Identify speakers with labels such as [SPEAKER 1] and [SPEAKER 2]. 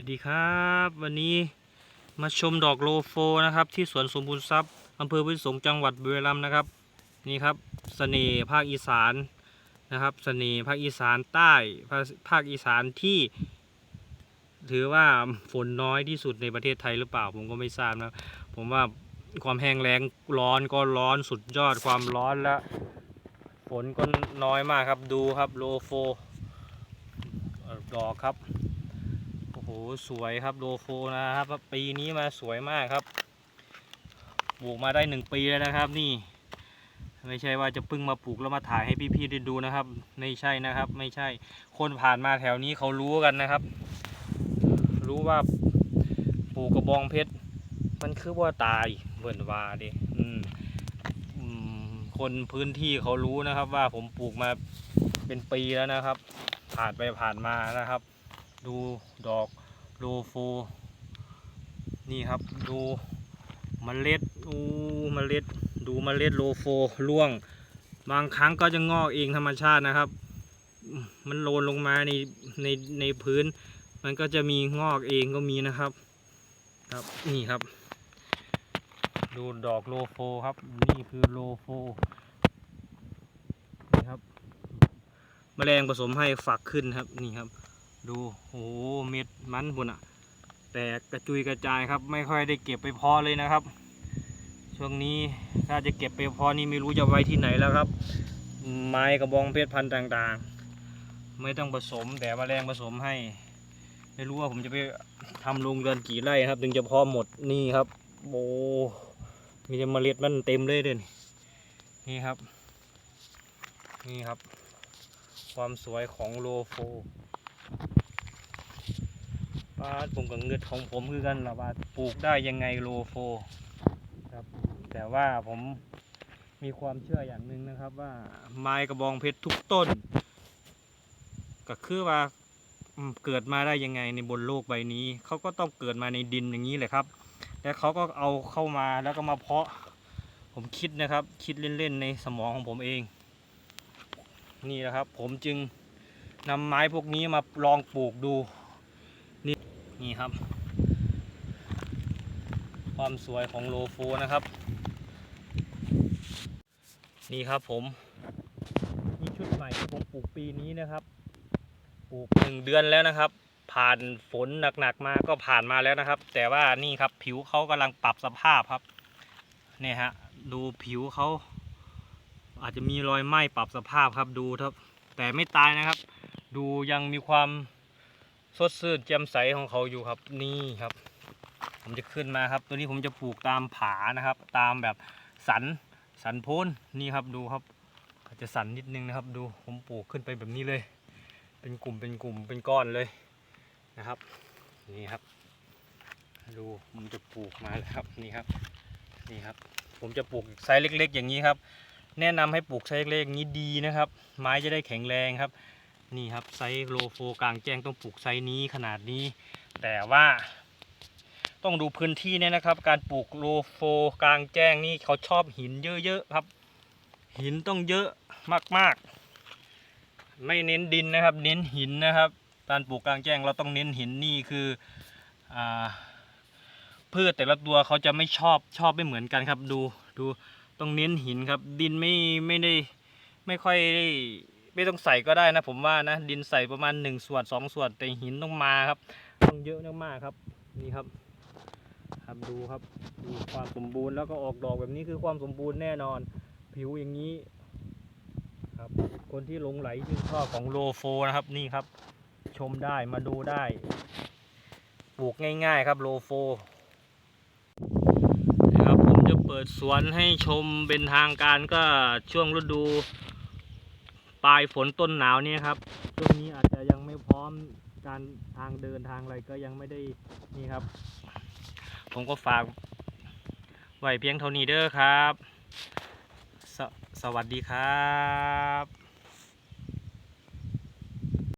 [SPEAKER 1] วัสดีครับ วันนี้มาชมดอกโลโฟนะครับ ที่สวนสมบูรณ์ทรัพย์อำเภอพุทสงจังหวัดบุรีรัมย์นะครับ นี่ครับเสน่ห์ภาคอีสานนะครับเสน่ห์ภาคอีสานใต้ภาคภาคอีสานที่ ถือว่าฝนน้อยที่สุดในประเทศไทยหรือเปล่า ผมก็ไม่ทราบนะผมว่าความแห้งแล้งร้อนก็ร้อนสุดยอดความร้อนและฝนก็น้อยมากครับดูครับโลโฟดอกครับ หสวยครับโลโฟนะครับปีนี้มาสวยมากครับปลูกมาได้หนึ่งปีแล้วนะครับนี่ ไม่ใช่ว่าจะพิ่งมาปลูกแล้วมาถ่ายให้พี่ๆได้ดูนะครับ ไม่ใช่นะครับ ไม่ใช่ คนผ่านมาแถวนี้เขารู้กันนะครับ รู้ว่าปลูกกระบองเพชรมันคือว่าตายเบิ่นว่าเดิอืมคนพื้นที่เขารู้นะครับว่าผมปลูกมาเป็นปีแล้วนะครับ ผ่านไปผ่านมานะครับ ดูดอกโลโฟนี่ครับดูเมล็ดอู้เมล็ดดูเมล็ดโลโฟร่วง บางครั้งก็จะงอกเองธรรมชาตินะครับ มันโลนลงมาในในในพื้น มันก็จะมีงอกเองก็มีนะครับ ครับนี่ครับ ดูดอกโลโฟครับ นี่คือโลโฟนี่ครับแมลงผสมให้ฝักขึ้นครับนี่ครับ ดู โอ้โหเม็ดมันบุญอะแตกกระจุยกระจายครับ ไม่ค่อยได้เก็บไปพาะเลยนะครับ ช่วงนี้ถ้าจะเก็บไปพาะนี่ไม่รู้จะไว้ที่ไหนแล้วครับ ไม้กระบองเพชรพันธุ์ต่างๆ ไม่ต้องผสมแต่แมลงผสมให้ ไม่รู้ว่าผมจะไปทำโรงเรือนกี่ไร่ครับ ถึงจะพาะหมดนี่ครับโอ้มีเมล็ดมันเต็มเลยเด่นนี่ครับ นี่ครับ ความสวยของโลโฟ ป้าผมกับเงืดของผมคือกันละว่าปลูกได้ยังไงโลโฟครับ แต่ว่าผมมีความเชื่ออย่างหนึ่งนะครับ ว่าไม้กระบองเพชรทุกต้น ก็คือว่าเกิดมาได้ยังไงในบนโลกใบนี้ เขาก็ต้องเกิดมาในดินอย่างนี้แหละครับ แล้วเขาก็เอาเข้ามาแล้วก็มาเพาะ ผมคิดนะครับ คิดเล่นๆในสมองของผมเอง นี่นะครับ ผมจึงนำไม้พวกนี้มาลองปลูกดู นี่นี่ครับ ความสวยของโลโฟนะครับ นี่ครับผมนี่ชุดใหม่ที่ผมปลูกปีนี้นะครับ ปลูกหนึ่งเดือนแล้วนะครับ ผ่านฝนหนักๆมาก็ผ่านมาแล้วนะครับ แต่ว่านี่ครับผิวเขากำลังปรับสภาพครับเนี่ยฮะดูผิวเขาอาจจะมีรอยไหม้ปรับสภาพครับดูครับแต่ไม่ตายนะครับ ดูยังมีความ สดชื่นแจ่มใสของเขาอยู่ครับนี่ครับ ผมจะขึ้นมาครับ ตัวนี้ผมจะปลูกตามผานะครับ ตามแบบสันสันโพนนี่ครับดูครับอาจจะสันนิดนึงนะครับ ดูผมปลูกขึ้นไปแบบนี้เลย เป็นกลุ่มเป็นกลุ่มเป็นก้อนเลยนะครับนี่ครับ ดูมันจะปลูกมาแล้วครับนี่ครับนี่ครับ ผมจะปลูกไซส์เล็ก ๆ อย่างนี้ครับ แนะนำให้ปลูกไซส์เล็กๆอย่างนี้ดีนะครับ ไม้จะได้แข็งแรงครับ นี่ครับไซส์โลโฟกลางแจ้งต้องปลูกไซส์นี้ขนาดนี้ แต่ว่า ต้องดูพื้นที่เนี่ยนะครับ การปลูกโลโฟกลางแจ้งนี่เขาชอบหินเยอะๆครับ หินต้องเยอะมากๆ ไม่เน้นดินนะครับ เน้นหินนะครับ การปลูกกลางแจ้งเราต้องเน้นหินนี่คืออ่าพืชแต่ละตัวเขาจะไม่ชอบชอบไม่เหมือนกันครับ ดูดูต้องเน้นหินครับ ดินไม่ไม่ได้ไม่ค่อยได้ ไม่ต้องใส่ก็ได้นะ ผมว่านะดินใส่ประมาณหนึ่งส่วนสองส่วนแต่หินต้องมาครับต้องเยอะมากๆครับนี่ครับ ครับดูครับดูความสมบูรณ์แล้วก็ออกดอกแบบนี้คือความสมบูรณ์แน่นอน ผิวอย่างนี้ครับคนที่หลงไหลชื่นชอบของโลโฟนะครับนี่ครับ ชมได้มาดูได้ปลูกง่ายๆครับโลโฟนะครับผมจะเปิดสวนให้ชมเป็นทางการก็ช่วงฤดู ปลายฝนต้นหนาวเนี่ยครับช่วงนี้อาจจะยังไม่พร้อมการทางเดินทางอะไรก็ยังไม่ได้นี่ครับ ผมก็ฝากไว้เพียงเท่านี้เด้อครับสสวัสดีครับ